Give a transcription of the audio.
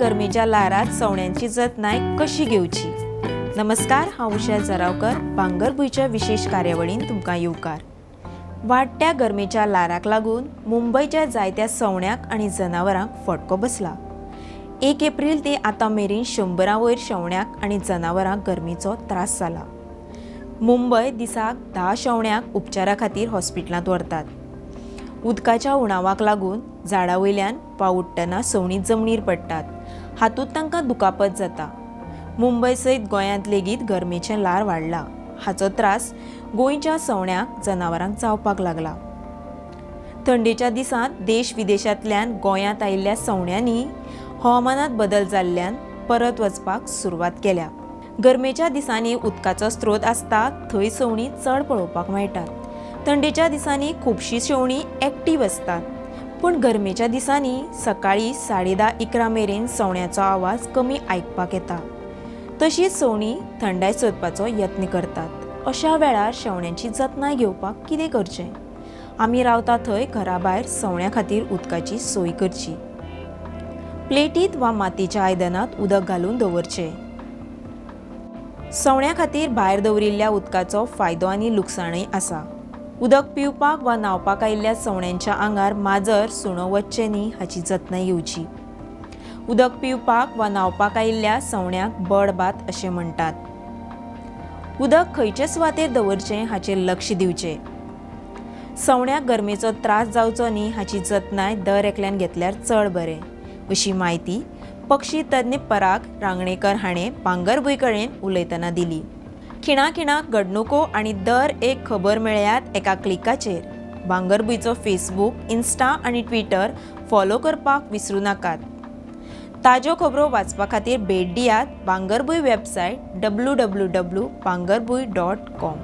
गरमेच्या लारात सवण्यांची जतनाय कशी घेवची नमस्कार हांव उशा जरावकर भांगरभूंयच्या विशेष कार्यावळीन तुमकां येवकार वाडट्या गरमेच्या लाराक लागून मुंबयच्या जायत्या सवण्याक आनी जनावरांक फटको बसला. एक एप्रील ते आतां मेरेन शंबरा वयर शवण्याक आनी जनावरांक गरमेचो त्रास जाला. मुंबय दिसाक धा शवण्याक उपचारा खातीर हॉस्पिटलांत व्हरतात. उदकाच्या उणावाक लागून झाडा वयल्यान पावुडटना सवणी जमनीर पडटात. हातूंत तांकां दुखापत जाता. मुंबय सयत गोंयांत लेगीत गरमेचें लार वाडला. हाचो त्रास गोंयच्या सवण्याक जनावरांक जावपाक लागला. थंडेच्या दिसांत देश विदेशांतल्यान गोंयांत आयिल्ल्या सवण्यांनी हवामानांत बदल जाल्ल्यान परत वचपाक सुरवात केल्या. गरमेच्या दिसांनी उदकाचो स्त्रोत आसता थंय सवणी चड पळोवपाक मेळटात. थंडेच्या दिसांनी खुबशीं शेवणीं एक्टीव आसतात पूण गरमेच्या दिसांनी सकाळीं साडे धा इकरा मेरेन सवण्याचो आवाज कमी आयकपाक येता. तशींच सवणीं थंडाय सोदपाचो यत्न करतात. अशा वेळार शेवण्यांची जतनाय घेवपाक कितें करचें? आमी रावता थंय घरा भायर सवण्या खातीर उदकाची सोय करची. प्लेटींत वा मातयेच्या आयदनांत उदक घालून दवरचें. सवण्या खातीर भायर दवरिल्ल्या उदकाचो फायदो आनी लुकसाणय आसा. उदक पिवपाक वा न्हावपाक आयिल्ल्या सवण्यांच्या आंगार माजर सुणो वच्चे न्ही हाची जतनाय घेवची उदक पिवपाक वा न्हावपाक आयिल्ल्या सवण्याक बडबात अशें म्हणटात. उदक खंयचे सुवातेर दवरचें हाचेर लक्ष दिवचें. सवण्याक गरमेचो त्रास जावचो न्ही हाची जतनाय दर एकल्यान घेतल्यार चड बरें. अशी म्हायती पक्षी तज्ञ पराग रांगणेकर हाणें भांगरभूंय कडेन उलयतना दिली. खिणा खिणाक घडणुको आनी दर एक खबर मेळ्यात एका क्लिकाचेर. भांगरभूंयचो फेसबूक इन्स्टा आनी ट्विटर फॉलो करपाक विसरूं नाकात. ताज्यो खबरो वाचपा खातीर भेट दियात Bhangarbhuin website W W W Bhangarbhuin dot com